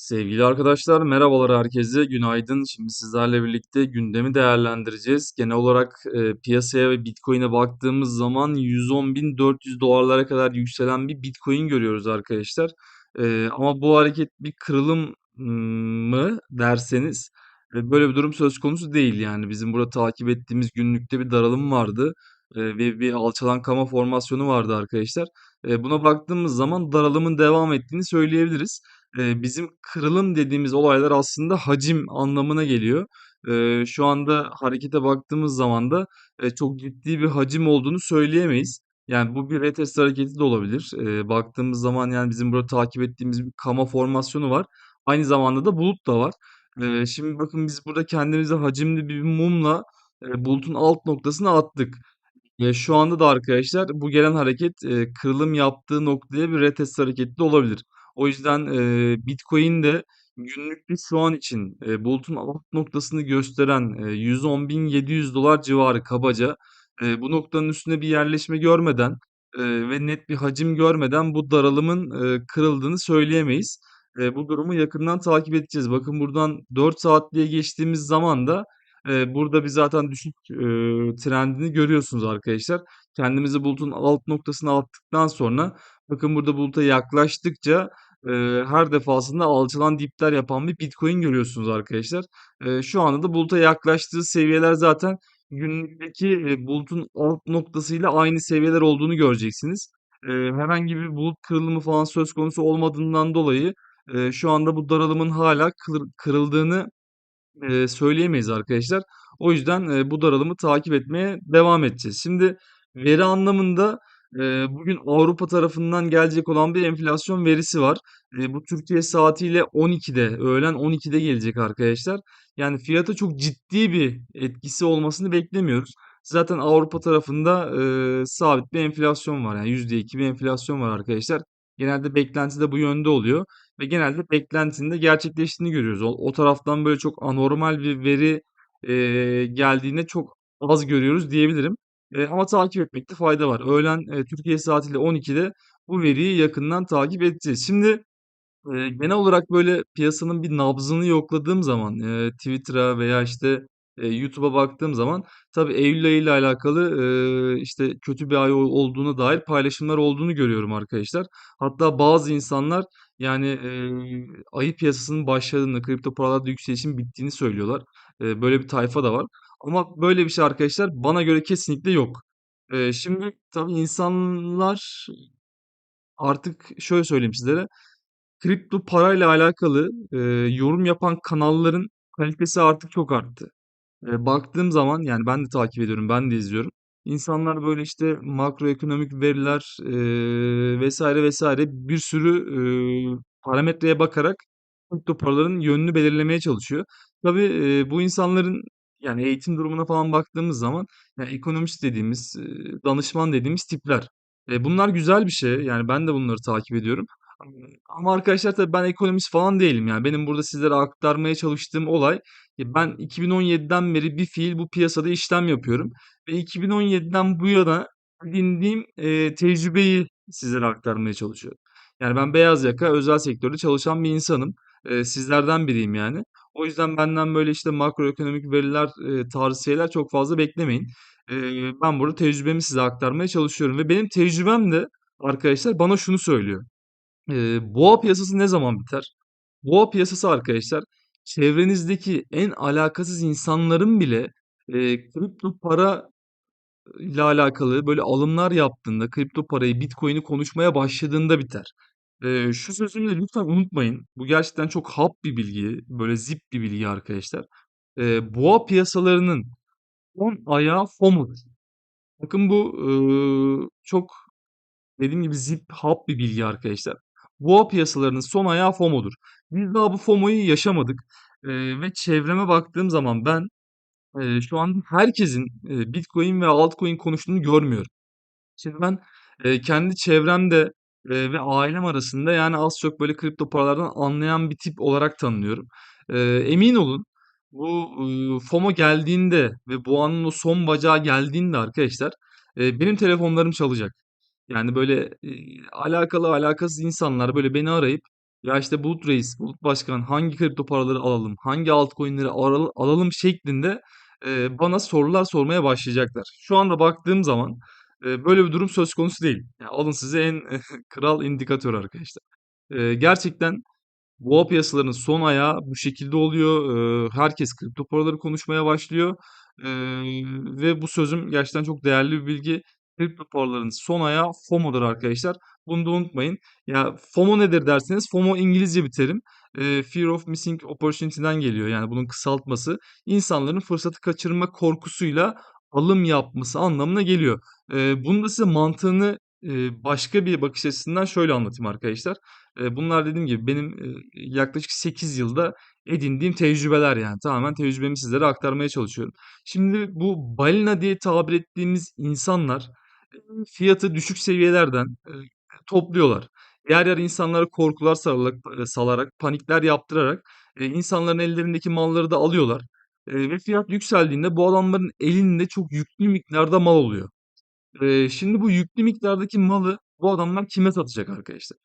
Sevgili arkadaşlar, merhabalar herkese, günaydın. Şimdi sizlerle birlikte gündemi değerlendireceğiz. Genel olarak e, piyasaya ve Bitcoin'e baktığımız zaman 110.400 dolarlara kadar yükselen bir Bitcoin görüyoruz arkadaşlar. E, ama bu hareket bir kırılım mı derseniz e, böyle bir durum söz konusu değil. Yani bizim burada takip ettiğimiz günlükte bir daralım vardı e, ve bir alçalan kama formasyonu vardı arkadaşlar. E, buna baktığımız zaman daralımın devam ettiğini söyleyebiliriz. Bizim kırılım dediğimiz olaylar aslında hacim anlamına geliyor. Şu anda harekete baktığımız zaman da çok ciddi bir hacim olduğunu söyleyemeyiz. Yani bu bir retest hareketi de olabilir. Baktığımız zaman yani bizim burada takip ettiğimiz bir kama formasyonu var. Aynı zamanda da bulut da var. Şimdi bakın biz burada kendimize hacimli bir mumla bulutun alt noktasına attık. Şu anda da arkadaşlar bu gelen hareket, kırılım yaptığı noktaya bir retest hareketi de olabilir. O yüzden, eee, Bitcoin de günlükte şu an için, eee, bulutun alt noktasını gösteren, eee, $110.700 civarı kabaca. Eee, bu noktanın üstüne bir yerleşme görmeden, eee, ve net bir hacim görmeden bu daralımın, eee, kırıldığını söyleyemeyiz. Eee, bu durumu yakından takip edeceğiz. Bakın buradan 4 saatliğe geçtiğimiz zaman da Eee, burada bir zaten düşük, eee, trendini görüyorsunuz arkadaşlar. Kendimizi bulutun alt noktasına attıktan sonra bakın burada buluta yaklaştıkça, eee, her defasında alçalan dipler yapan bir Bitcoin görüyorsunuz arkadaşlar. Eee, şu anda da buluta yaklaştığı seviyeler zaten günlükteki, eee, bulutun alt noktasıyla aynı seviyeler olduğunu göreceksiniz. Eee, herhangi bir bulut kırılımı falan söz konusu olmadığından dolayı, eee, şu anda bu daralımın hala kır kırıldığını Eee, söyleyemeyiz arkadaşlar. O yüzden, eee, bu daralımı takip etmeye devam edeceğiz. Şimdi veri anlamında, bugün Avrupa tarafından gelecek olan bir enflasyon verisi var. Bu Türkiye saatiyle 12'de, öğlen 12'de gelecek arkadaşlar. Yani fiyata çok ciddi bir etkisi olmasını beklemiyoruz. Zaten Avrupa tarafında, sabit bir enflasyon var. Yani %2 bir enflasyon var arkadaşlar. Genelde beklenti de bu yönde oluyor ve genelde beklentinin de gerçekleştiğini görüyoruz. O, taraftan böyle çok anormal bir veri geldiğinde çok az görüyoruz diyebilirim. E, ama takip etmekte fayda var. Öğlen e, Türkiye saatiyle 12'de bu veriyi yakından takip edeceğiz. Şimdi Eee, genel olarak böyle piyasanın bir nabzını yokladığım zaman, eee, Twitter'a veya işte eee, YouTube'a baktığım zaman tabii Eylül ayı ile alakalı eee, işte kötü bir ay ol- olduğuna dair paylaşımlar olduğunu görüyorum arkadaşlar. Hatta bazı insanlar yani eee ayı piyasasının başladığını, kripto paralarda yükselişin bittiğini söylüyorlar. Eee, böyle bir tayfa da var. Ama böyle bir şey arkadaşlar bana göre kesinlikle yok. Eee, şimdi tabii insanlar artık şöyle söyleyeyim sizlere. Kripto parayla alakalı, eee, yorum yapan kanalların kalitesi artık çok arttı. Eee, baktığım zaman yani ben de takip ediyorum, ben de izliyorum. İnsanlar böyle işte makroekonomik veriler eee vesaire vesaire bir sürü eee, parametreye bakarak kripto paraların yönünü belirlemeye çalışıyor. Tabii eee, bu insanların yani eğitim durumuna falan baktığımız zaman yani ekonomist dediğimiz, eee, danışman dediğimiz tipler. E, bunlar güzel bir şey. Yani ben de bunları takip ediyorum. Ama arkadaşlar tabii ben ekonomist falan değilim yani. Benim burada sizlere aktarmaya çalıştığım olay ben 2017'den beri bir fiil bu piyasada işlem yapıyorum ve 2017'den bu yana edindiğim eee, tecrübeyi sizlere aktarmaya çalışıyorum. Yani ben beyaz yaka özel sektörde çalışan bir insanım. Eee, sizlerden biriyim yani. O yüzden benden böyle işte makroekonomik veriler eee, tarzı çok fazla beklemeyin. Eee, ben burada tecrübemi size aktarmaya çalışıyorum ve benim tecrübem de arkadaşlar bana şunu söylüyor. Eee, boğa piyasası ne zaman biter? Boğa piyasası arkadaşlar çevrenizdeki en alakasız insanların bile eee, kripto para ile alakalı böyle alımlar yaptığında, kripto parayı, Bitcoin'i konuşmaya başladığında biter. Eee, şu sözümü de lütfen unutmayın. Bu gerçekten çok hap bir bilgi, böyle zip bir bilgi arkadaşlar. Eee, boğa piyasalarının son ayağı FOMO'dur. Bakın bu eee, çok Dediğim gibi zip hap bir bilgi arkadaşlar. Boğa piyasalarının son ayağı FOMO'dur. Biz daha bu FOMO'yu yaşamadık. Ee, ve çevreme baktığım zaman ben e, şu an herkesin e, Bitcoin ve altcoin konuştuğunu görmüyorum. Şimdi ben e, kendi çevremde e, ve ailem arasında yani az çok böyle kripto paralardan anlayan bir tip olarak tanınıyorum. E, emin olun bu e, FOMO geldiğinde ve boğanın o son bacağı geldiğinde arkadaşlar e, benim telefonlarım çalacak. Yani böyle, eee, alakalı alakasız insanlar böyle beni arayıp Ya işte Bulut Reis, Bulut Başkan hangi kripto paraları alalım, hangi altcoin'leri aral- alalım şeklinde e, bana sorular sormaya başlayacaklar. Şu anda baktığım zaman e, böyle bir durum söz konusu değil. Yani alın size en kral indikatör arkadaşlar. E, gerçekten Boğa piyasalarının son ayağı bu şekilde oluyor. Herkes kripto paraları konuşmaya başlıyor. Ve bu sözüm gerçekten çok değerli bir bilgi. Kripto paraların son ayağı FOMO'dur arkadaşlar. Bunu da unutmayın. Ya FOMO nedir derseniz FOMO İngilizce bir terim. Eee, Fear of Missing Opportunity'den geliyor. Yani bunun kısaltması. İnsanların fırsatı kaçırma korkusuyla alım yapması anlamına geliyor. Eee bunun da size mantığını eee, başka bir bakış açısından şöyle anlatayım arkadaşlar. Eee, bunlar dediğim gibi benim, eee, yaklaşık 8 yılda edindiğim tecrübeler yani. Tamamen tecrübemi sizlere aktarmaya çalışıyorum. Şimdi bu balina diye tabir ettiğimiz insanlar, fiyatı düşük seviyelerden, eee, topluyorlar. Yer yer insanlara korkular sararak eee, salarak, panikler yaptırarak, eee, insanların ellerindeki malları da alıyorlar. Eee, ve fiyat yükseldiğinde bu adamların elinde çok yüklü miktarda mal oluyor. Eee, şimdi bu yüklü miktardaki malı bu adamlar kime satacak arkadaşlar?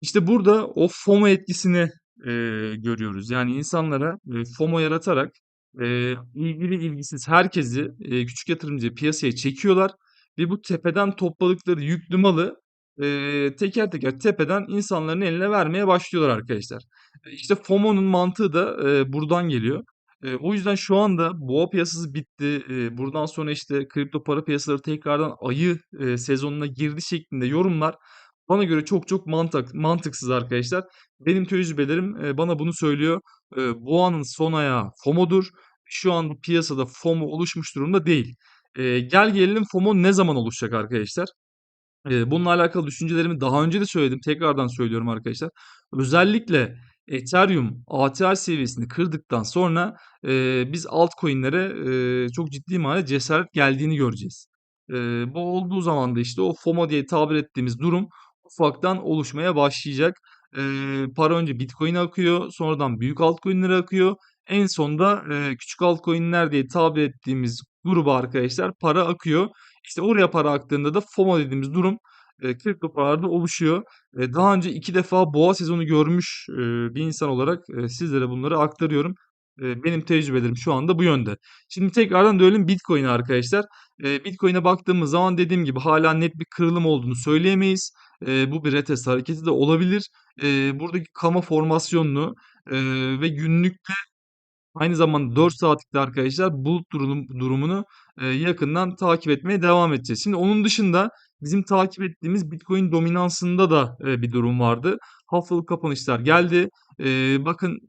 İşte burada o FOMO etkisini, eee, görüyoruz. Yani insanlara, eee, FOMO yaratarak, eee, ilgili ilgisiz herkesi, eee, küçük yatırımcıyı piyasaya çekiyorlar ve bu tepeden topladıkları yüklü malı, eee, teker teker tepeden insanların eline vermeye başlıyorlar arkadaşlar. E, işte FOMO'nun mantığı da, eee, buradan geliyor. Eee, o yüzden şu anda boğa piyasası bitti. Eee, buradan sonra işte kripto para piyasaları tekrardan ayı, eee, sezonuna girdi şeklinde yorumlar bana göre çok çok mantık mantıksız arkadaşlar. Benim tecrübelerim, eee, bana bunu söylüyor. Eee, boğanın son ayağı FOMO'dur. Şu an piyasada FOMO oluşmuş durumda değil. Eee, gel gelelim FOMO ne zaman oluşacak arkadaşlar? Eee, bununla alakalı düşüncelerimi daha önce de söyledim. Tekrardan söylüyorum arkadaşlar. Özellikle Ethereum ATH seviyesini kırdıktan sonra eee, biz altcoin'lere eee, çok ciddi manada cesaret geldiğini göreceğiz. Eee, bu olduğu zaman da işte o FOMO diye tabir ettiğimiz durum ufaktan oluşmaya başlayacak. Eee, para önce Bitcoin'e akıyor, sonradan büyük altcoin'lere akıyor. En sonda eee, küçük altcoin'ler diye tabir ettiğimiz gruba arkadaşlar para akıyor. İşte oraya para aktığında da FOMO dediğimiz durum eee, kripto paralarda oluşuyor. Eee, daha önce iki defa boğa sezonu görmüş eee, bir insan olarak eee, sizlere bunları aktarıyorum. Benim tecrübelerim şu anda bu yönde. Şimdi tekrardan dönelim Bitcoin'e arkadaşlar. Bitcoin'e baktığımız zaman dediğim gibi hala net bir kırılım olduğunu söyleyemeyiz. Bu bir retest hareketi de olabilir. Eee, buradaki kama formasyonunu ve günlük Aynı zamanda 4 saatlikte arkadaşlar bulut durum, durumunu e, yakından takip etmeye devam edeceğiz. Şimdi onun dışında bizim takip ettiğimiz Bitcoin dominansında da e, bir durum vardı. Haftalık kapanışlar geldi. E, bakın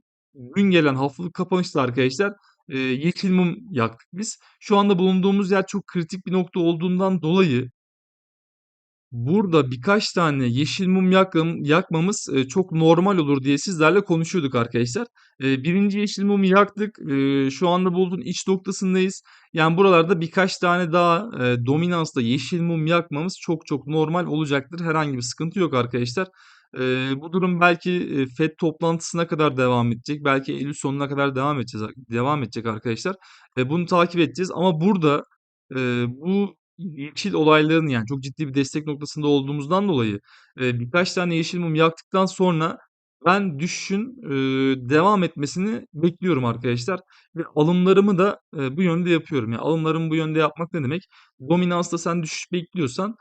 gün gelen haftalık kapanışta arkadaşlar e, yeşil mum yaktık biz. Şu anda bulunduğumuz yer çok kritik bir nokta olduğundan dolayı Burada birkaç tane yeşil mum yakım yakmamız, eee, çok normal olur diye sizlerle konuşuyorduk arkadaşlar. Eee, 1'inci yeşil mumu yaktık. Eee, şu anda bulutun iç noktasındayız. Yani buralarda birkaç tane daha, eee, dominansla yeşil mum yakmamız çok çok normal olacaktır. Herhangi bir sıkıntı yok arkadaşlar. Eee, bu durum belki, eee, FED toplantısına kadar devam edecek. Belki eylül sonuna kadar devam edeceğiz devam edecek arkadaşlar. Eee, bunu takip edeceğiz ama burada, eee, bu Yeşil olayların yani çok ciddi bir destek noktasında olduğumuzdan dolayı, eee, birkaç tane yeşil mum yaktıktan sonra ben düşüşün, eee, devam etmesini bekliyorum arkadaşlar ve alımlarımı da, eee, bu yönde yapıyorum. Yani alımlarımı bu yönde yapmak ne demek? Dominansta sen düşüş bekliyorsan,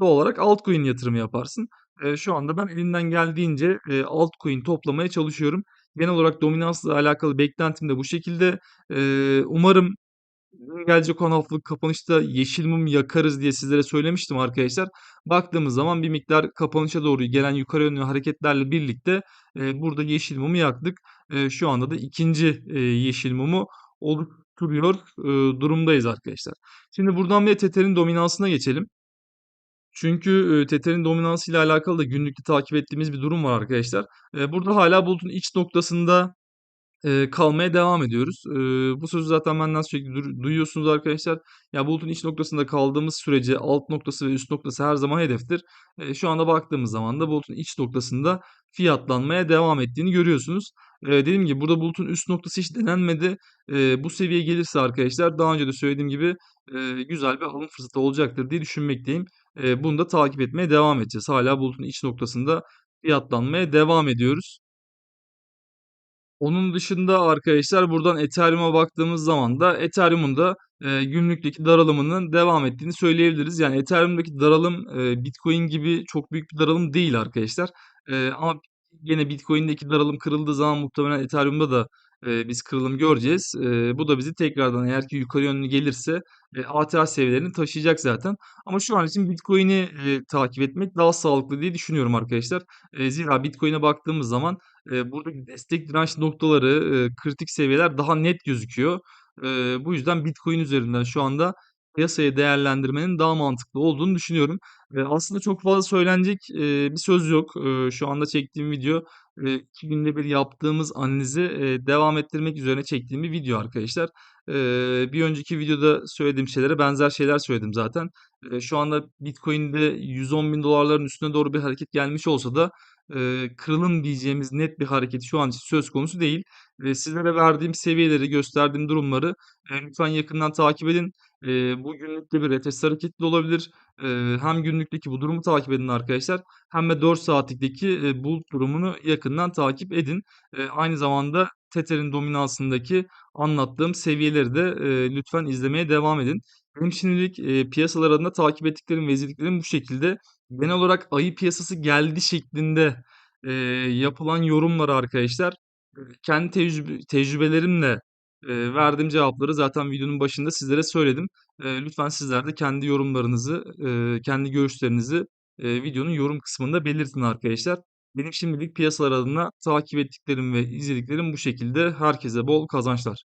doğal olarak altcoin yatırımı yaparsın. Eee, şu anda ben elimden geldiğince, eee, altcoin toplamaya çalışıyorum. Genel olarak dominansla alakalı beklentim de bu şekilde. Eee, umarım gelecek olan haftalık kapanışta yeşil mum yakarız diye sizlere söylemiştim arkadaşlar. Baktığımız zaman bir miktar kapanışa doğru gelen yukarı yönlü hareketlerle birlikte e, burada yeşil mumu yaktık. E, şu anda da ikinci e, yeşil mumu oluşturuyor e, durumdayız arkadaşlar. Şimdi buradan bir Tether'in dominansına geçelim. Çünkü e, Tether'in dominansı ile alakalı da günlükte takip ettiğimiz bir durum var arkadaşlar. E, burada hala bulutun iç noktasında Eee, kalmaya devam ediyoruz. Eee, bu sözü zaten benden sürekli duyuyorsunuz arkadaşlar. Ya, bulutun iç noktasında kaldığımız sürece alt noktası ve üst noktası her zaman hedeftir. Eee, şu anda baktığımız zaman da bulutun iç noktasında fiyatlanmaya devam ettiğini görüyorsunuz. Eee, dediğim gibi burada bulutun üst noktası hiç denenmedi. Eee, bu seviyeye gelirse arkadaşlar daha önce de söylediğim gibi, eee, güzel bir alım fırsatı olacaktır diye düşünmekteyim. Eee, bunu da takip etmeye devam edeceğiz. Hâlâ bulutun iç noktasında fiyatlanmaya devam ediyoruz. Onun dışında arkadaşlar buradan Ethereum'a baktığımız zaman da Ethereum'un da eee, günlükteki daralımının devam ettiğini söyleyebiliriz. Yani Ethereum'daki daralım eee, Bitcoin gibi çok büyük bir daralım değil arkadaşlar. Eee, ama gene Bitcoin'deki daralım kırıldığı zaman muhtemelen Ethereum'da da eee, biz kırılım göreceğiz. Eee, bu da bizi tekrardan eğer ki yukarı yönlü gelirse e, ATH seviyelerini taşıyacak zaten. Ama şu an için Bitcoin'i eee, takip etmek daha sağlıklı diye düşünüyorum arkadaşlar. Eee, zira Bitcoin'e baktığımız zaman Eee, buradaki destek direnç noktaları, eee, kritik seviyeler daha net gözüküyor. Eee, bu yüzden Bitcoin üzerinden şu anda piyasayı değerlendirmenin daha mantıklı olduğunu düşünüyorum. Eee, aslında çok fazla söylenecek, eee, bir söz yok. Eee, şu anda çektiğim video, eee, 2 günde bir yaptığımız analizi, eee, devam ettirmek üzerine çektiğim bir video arkadaşlar. Eee, bir önceki videoda söylediğim şeylere benzer şeyler söyledim zaten. Eee, şu anda Bitcoin'de $110.000'ların üstüne doğru bir hareket gelmiş olsa da eee, kırılım diyeceğimiz net bir hareket şu an söz konusu değil. Eee, sizlere verdiğim seviyeleri, gösterdiğim durumları, eee, lütfen yakından takip edin. Eee, bu günlükte bir retest hareketi de olabilir. Eee, hem günlükteki bu durumu takip edin arkadaşlar hem de 4 saatlikteki, eee, bulut durumunu yakından takip edin. Eee, aynı zamanda Tether'in dominansındaki anlattığım seviyeleri de, eee, lütfen izlemeye devam edin. Benim şimdilik, eee, piyasalar adına takip ettiklerim ve izlediklerim bu şekilde. Genel olarak ayı piyasası geldi şeklinde, eee, yapılan yorumlara arkadaşlar, kendi tecrübe tecrübelerimle, eee, verdiğim cevapları zaten videonun başında sizlere söyledim. Eee, lütfen sizler de kendi yorumlarınızı, eee, kendi görüşlerinizi, eee, videonun yorum kısmında belirtin arkadaşlar. Benim şimdilik piyasalar adına takip ettiklerim ve izlediklerim bu şekilde. Herkese bol kazançlar.